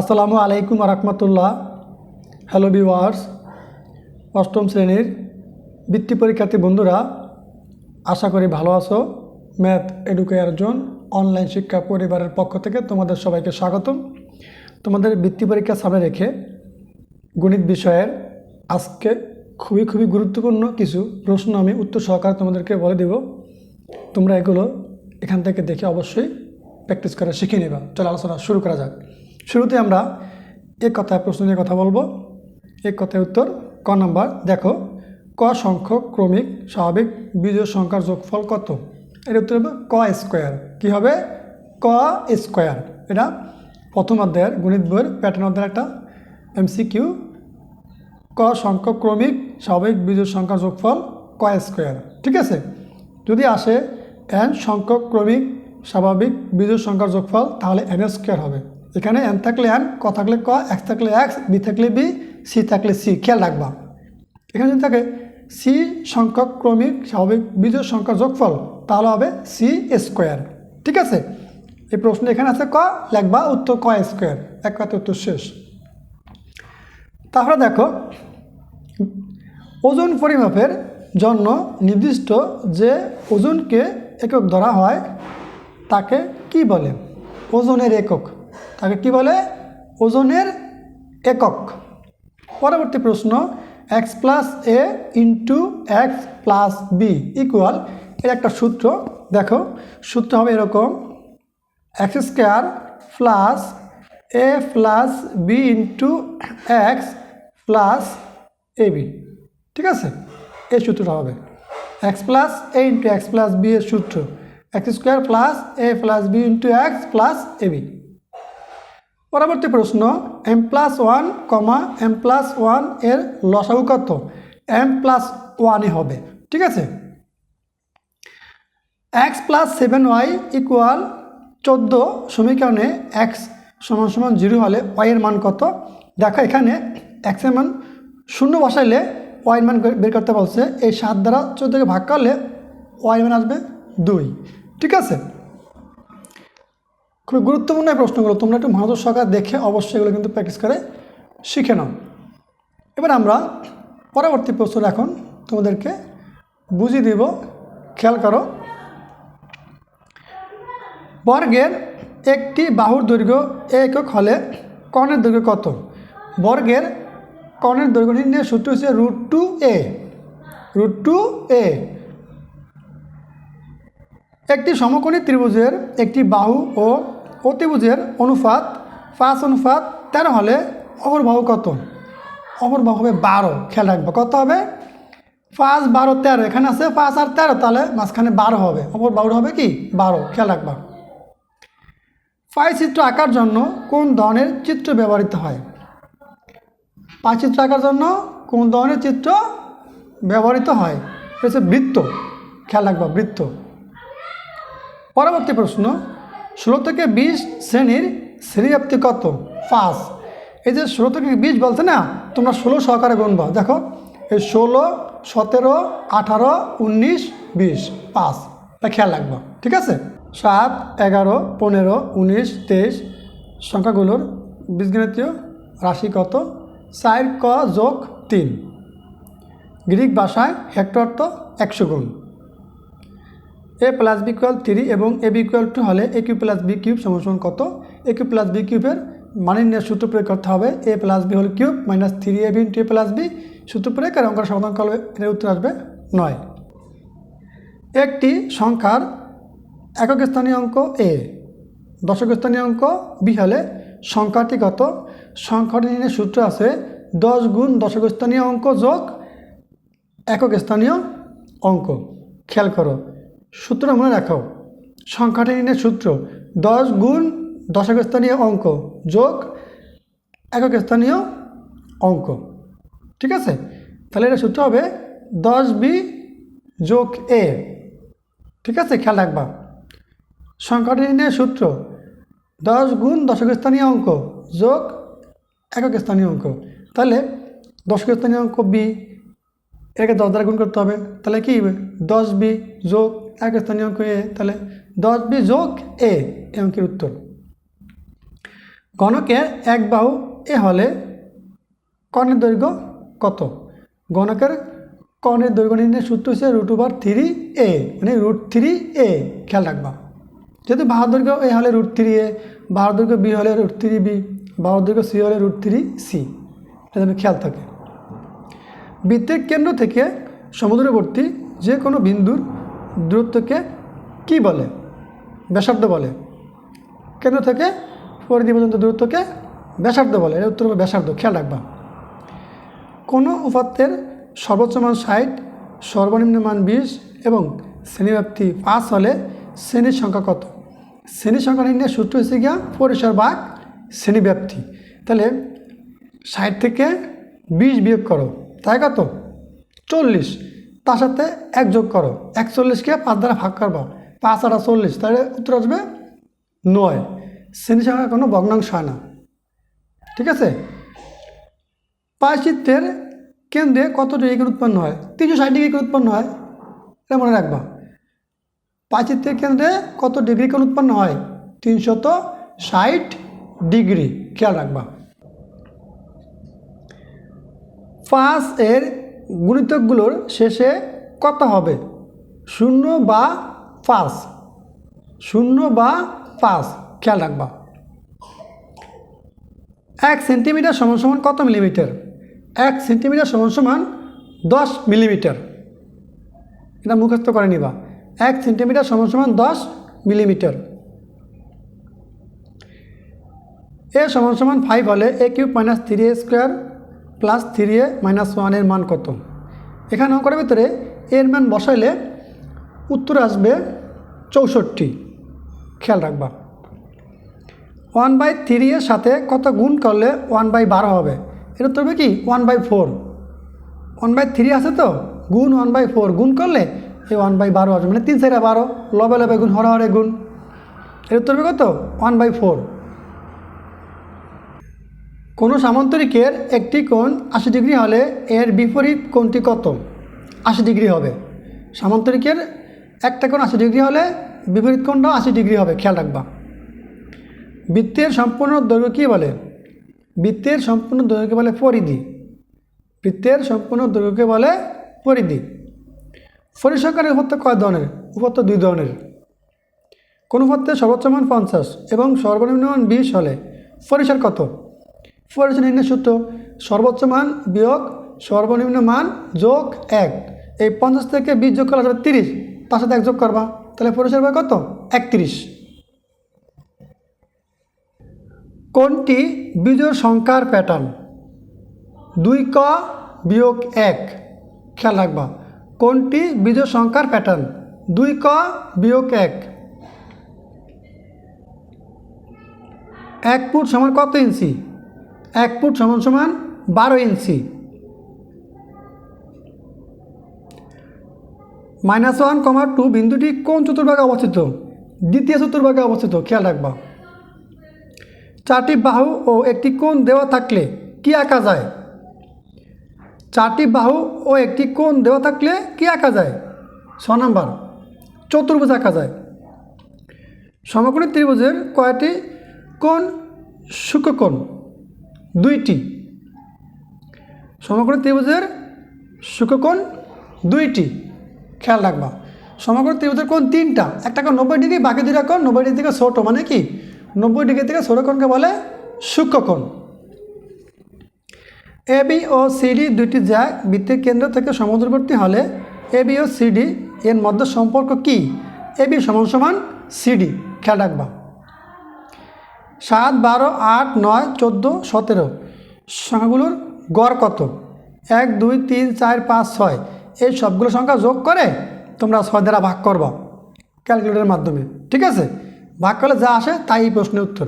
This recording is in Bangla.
আসসালামু আলাইকুম রহমতুল্লাহ হ্যালো ভিওয়ার্স অষ্টম শ্রেণির বৃত্তি পরীক্ষার্থী বন্ধুরা, আশা করি ভালো আছো। ম্যাথ এডুকেয়ার জোন অনলাইন শিক্ষা পরিবারের পক্ষ থেকে তোমাদের সবাইকে স্বাগতম। তোমাদের বৃত্তি পরীক্ষা সামনে রেখে গণিত বিষয়ের আজকে খুবই খুবই গুরুত্বপূর্ণ কিছু প্রশ্ন আমি উত্তর সহকারে তোমাদেরকে বলে দেব। তোমরা এগুলো এখান থেকে দেখে অবশ্যই প্র্যাকটিস করা শিখে নেবা। চলো আলোচনা শুরু করা যাক। শুরুতে আমরা এক কথায় প্রশ্ন নিয়ে কথা বলব। এক কথায় উত্তর, ক নাম্বার। দেখো, ক সংখ্যক ক্রমিক স্বাভাবিক বীজের সংখ্যার যোগফল কত? এর উত্তর হবে ক স্কোয়ার। কী হবে? ক স্কোয়ার। এটা প্রথম অধ্যায়ের গণিত বইয়ের প্যাটার্ন অধ্যায়ের একটা এমসিকিউ ক সংখ্যক ক্রমিক স্বাভাবিক বীজের সংখ্যার যোগফল ক স্কোয়ার। ঠিক আছে? যদি আসে এন সংখ্যক ক্রমিক স্বাভাবিক বীজের সংখ্যার যোগফল, তাহলে এন স্কোয়ার হবে। এখানে এন থাকলে এন, ক থাকলে ক, এক্স থাকলে এক্স, বি থাকলে বি, সি থাকলে সি, খেয়াল রাখবা। এখানে যদি থাকে, সি সংখ্যক ক্রমিক স্বাভাবিক বীজের সংখ্যার যোগফল, তাহলে হবে সি স্কোয়ার। ঠিক আছে? এই প্রশ্ন এখানে আছে, ক, লেখবা উত্তর ক স্কোয়ার। এক কথা উত্তর শেষ। তারপরে দেখো, ওজন পরিমাপের জন্য নির্দিষ্ট যে ওজনকে একক ধরা হয়, তাকে কি বলে? ওজনের একক। তাকে কি বলে? ওজনের একক। পরবর্তী প্রশ্ন X plus A into X plus B equal এর একটা সূত্র, দেখো, সূত্র হবে এরকম X square plus A plus B into X plus A B ঠিক আছে? এই সূত্রটা হবে। X plus A into X plus B এর সূত্র। X square plus A plus B into X plus A B পরবর্তী প্রশ্ন M plus one comma M plus ওয়ানের লসাগু কত? এম প্লাস ওয়ানই হবে, ঠিক আছে? X plus seven Y equal চোদ্দ সমীকরণে এক্স সমান সমান জিরো হলে ওয়াইয়ের মান কত? দেখো এখানে এক্সের মান শূন্য বসাইলে ওয়াইয়ের মান বের করতে বলছে, এই সাত দ্বারা চোদ্দোকে ভাগ করলে ওয়াইয়ের মান আসবে দুই, ঠিক আছে? খুবই গুরুত্বপূর্ণ প্রশ্নগুলো। তোমরা একটু মনোযোগ সহকারে দেখে অবশ্যই এগুলো কিন্তু প্র্যাকটিস করে শিখে নাও। এবার আমরা পরবর্তী প্রশ্ন এখন তোমাদেরকে বুঝিয়ে দিব। খেয়াল করো। বর্গের একটি বাহুর দৈর্ঘ্য একক হলে কর্ণের দৈর্ঘ্য কত? বর্গের কর্ণের দৈর্ঘ্য নির্ণয়ের সূত্র হচ্ছে root two A root two A একটি সমকোণী ত্রিভুজের একটি বাহু ও অতিভুজের অনুপাত পাঁচ অনুপাত তেরো হলে অপর বাহু কত? অপর বাহু হবে বারো। খেয়াল রাখব। কত হবে? পাঁচ, বারো, তেরো। এখানে আছে পাঁচ আর তেরো, তাহলে মাঝখানে বারো হবে। অপর হবে কি? বারো। খেয়াল রাখবা। পাই চিত্র আঁকার জন্য কোন ধরনের চিত্র ব্যবহৃত হয়? পাই চিত্র আঁকার জন্য কোন ধরনের চিত্র ব্যবহৃত হয়? হচ্ছে বৃত্ত। খেয়াল রাখবা, বৃত্ত। পরবর্তী প্রশ্ন। ষোলো থেকে বিশ শ্রেণির শ্রেণীব্যাপ্তি কত? পাঁচ। এই যে ষোলো থেকে বিশ বলছে না, তোমরা ষোলো সহকারে গুনবা। দেখো, এই ষোলো, সতেরো, আঠারো, উনিশ, বিশ, পাঁচ। তা খেয়াল রাখব, ঠিক আছে? সাত, এগারো, পনেরো, উনিশ, তেইশ, সংখ্যাগুলোর বীজগণিতীয় রাশি কত? চার ক যোগ তিন। গ্রিক ভাষায় হেক্টর অর্থ একশো গুণ। A plus B equal three এবং এ বি ইকুয়াল টু হলে A cube plus B cube সমান কত? এ কিউ প্লাস বি কিউবের মানে নিয়ে সূত্র প্রয়োগ করতে হবে। এ প্লাস বি হল cube minus three A B into A plus B সূত্র প্রয়োগ আর অঙ্কের সমাধান করলে এর উত্তর আসবে নয়। একটি সংখ্যার একক স্থানীয় অঙ্ক এ দশক স্থানীয় অঙ্ক বি হলে সংখ্যাটি কত? সংখ্যাটি নিয়ে সূত্র আছে দশ গুণ দশক স্থানীয় অঙ্ক যোগ একক স্থানীয় অঙ্ক। খেয়াল করো সূত্র মনে রাখো সংখ্যাটি নিয়ে সূত্র দশ গুণ দশক স্থানীয় অঙ্ক যোগ একক স্থানীয় অঙ্ক। ঠিক আছে? তাহলে এটা সূত্র হবে দশ বি যোগ এ। ঠিক আছে? খেয়াল রাখবা। সংখ্যাটি নিয়ে সূত্র দশ গুণ দশক স্থানীয় অঙ্ক যোগ একক স্থানীয় অঙ্ক। তাহলে দশক স্থানীয় অঙ্ক বি এটাকে দশ দ্বারা গুণ করতে হবে। তাহলে কী হবে? দশ বি যোগ এক স্থানীয় অঙ্ক এ, তাহলে দশ বি যোগ এ এই অঙ্কের উত্তর। গণকের এক বাহু এ হলে কর্ণের দৈর্ঘ্য কত? গণকের কর্ণের দৈর্ঘ্য নির্ণয়ের সূত্র হচ্ছে রুট ওভার থ্রি এ মানে রুট থ্রি এ খেয়াল রাখবা। যেহেতু বাহুর দৈর্ঘ্য এ হলে রুট থ্রি এ বাহুর দৈর্ঘ্য বি হলে রুট থ্রি বি বাহুর দৈর্ঘ্য সি হলে রুট থ্রি সি এটা যেন খেয়াল থাকে। বৃত্তের কেন্দ্র থেকে সমুদ্রবর্তী যে কোনো বিন্দুর দূরত্বকে কি বলে? ব্যাসার্ধ বলে। কেন্দ্র থেকে পরিধি পর্যন্ত দূরত্বকে ব্যাসার্ধ বলে। এটা উত্তর ব্যাসার্ধ। খেয়াল রাখবা। কোনো উপাত্তের সর্বোচ্চ মান ষাট, সর্বনিম্ন মান বিশ এবং শ্রেণীব্যাপ্তি পাঁচ হলে শ্রেণির সংখ্যা কত? শ্রেণির সংখ্যা নির্ণয়ের সূত্র হচ্ছে গিয়া পরিসর ভাগ শ্রেণীব্যাপ্তি। তাহলে ষাট থেকে বিশ বিয়োগ করো। তাই কত? চল্লিশ। তার সাথে এক যোগ করো। একচল্লিশকে পাঁচ দ্বারা ভাগ করবা। পাঁচ আটা চল্লিশ, তাহলে উত্তর আসবে নয়। শ্রেণি সংখ্যা কোনো ভগ্নাংশ হয় না। ঠিক আছে? পায়চিত্রের কেন্দ্রে কত ডিগ্রি উৎপন্ন হয়? তিনশো ষাট ডিগ্রি উৎপন্ন হয়। এটা মনে রাখবা। পায়চিত্রের কেন্দ্রে কত ডিগ্রি কোণ উৎপন্ন হয়? তিনশত ষাট ডিগ্রি। খেয়াল রাখবা। পাঁচ এর গুণিতকগুলোর শেষে কত হবে? শূন্য বা পাঁচ। শূন্য বা পাঁচ, খেয়াল রাখবা। এক সেন্টিমিটার সমান সমান কত মিলিমিটার? এক সেন্টিমিটার সমান সমান দশ মিলিমিটার। এটা মুখস্থ করে নিবা। এক সেন্টিমিটার সমান সমান দশ মিলিমিটার। এ সমান সমান ফাইভ হলে A cube minus three square plus three A minus ওয়ানের মান কত? এখানে অঙ্কের ভিতরে এর মান বসাইলে উত্তর আসবে চৌষট্টি। খেয়াল রাখবা। ওয়ান বাই থ্রি এর সাথে কত গুণ করলে ওয়ান বাই বারো হবে? এটা হবে কি? One by four one by three আছে তো? গুণ ওয়ান বাই ফোর গুণ করলে এই ওয়ান বাই বারো আসবে। মানে তিন চাইরা বারো। লবে লবে গুণ, হরে হরে গুণ। এর উত্তর হবে কত? ওয়ান বাই ফোর কোনো সামান্তরিকের একটি কোণ আশি ডিগ্রি হলে এর বিপরীত কোণটি কত? আশি ডিগ্রি হবে। সামান্তরিকের একটা কোণ আশি ডিগ্রি হলে বিপরীত কোণটাও আশি ডিগ্রি হবে, খেয়াল রাখবা। বৃত্তের সম্পূর্ণ দৈর্ঘ্য কী বলে? বৃত্তের সম্পূর্ণ দৈর্ঘ্যকে বলে? পরিধি। বৃত্তের সম্পূর্ণ দৈর্ঘ্যকে বলে? পরিধি। পরিসংখ্যানের উপত্য কয় ধরনের? উপত্য দুই ধরনের। কোন উপত্যে সর্বোচ্চ মান পঞ্চাশ এবং সর্বনিম্ন মান বিশ হলে পরিসর কত? পরিসর নির্ণয় সূত্র। সর্বোচ্চ মান বিয়োগ, সর্বনিম্ন মান যোগ এক। এই পঞ্চাশ থেকে বিশ যোগ করা যাবে তিরিশ। তার সাথে এক যোগ করবা। তাহলে পরিসর হবে কত? একত্রিশ। কোনটি বিজোড় সংখ্যার প্যাটার্ন দুই ক বিয়োগ এক। খেয়াল রাখবা। কোনটি বিজোড় সংখ্যার প্যাটার্ন দুই ক বিয়োগ এক। এক ফুট সমান কত ইঞ্চি? এক ফুট সমান সমান বারো inch. Minus one comma two বিন্দুটি কোন চতুর্ভাগে অবস্থিত? দ্বিতীয় চতুর্ভাগে অবস্থিত, খেয়াল রাখবা। চারটি বাহু ও একটি কোণ দেওয়া থাকলে কি আঁকা যায়? চারটি বাহু ও একটি কোণ দেওয়া থাকলে কি আঁকা যায়? ছ নম্বর, চতুর্ভুজ আঁকা যায়। সমকোণী ত্রিভুজের কয়টি কোণ? শুকোণ দুইটি। সমগ্র ত্রিভুজের শুকোণ দুইটি। খেয়াল রাখবা, সমগ্র ত্রিভুজের কোণ তিনটা। একটা কোণ নব্বই ডিগ্রি, বাকি দুইটা কোণ নব্বই ডিগ্রি থেকে ছোটো মানে কি? নব্বই ডিগ্রি থেকে ছোটো কোণকে বলে সূক্ষ্মকোণ। এ বি ও সিডি দুইটি জ্যাক বৃত্তের কেন্দ্র থেকে সমুদ্রবর্তী হলে এ বি ও সিডি এর মধ্যে সম্পর্ক কি? এ বি সমান সমান সিডি খেয়াল রাখবা। সাত বারো আট নয় চোদ্দ সতেরো। সংখ্যাগুলোর গড় কত? এক, দুই, তিন, চার, পাঁচ, ছয়। এই সবগুলো সংখ্যা যোগ করে তোমরা ছয় দ্বারা ভাগ করবা ক্যালকুলেটরের মাধ্যমে। ঠিক আছে? ভাগ করলে যা আসে তাই প্রশ্নের উত্তর।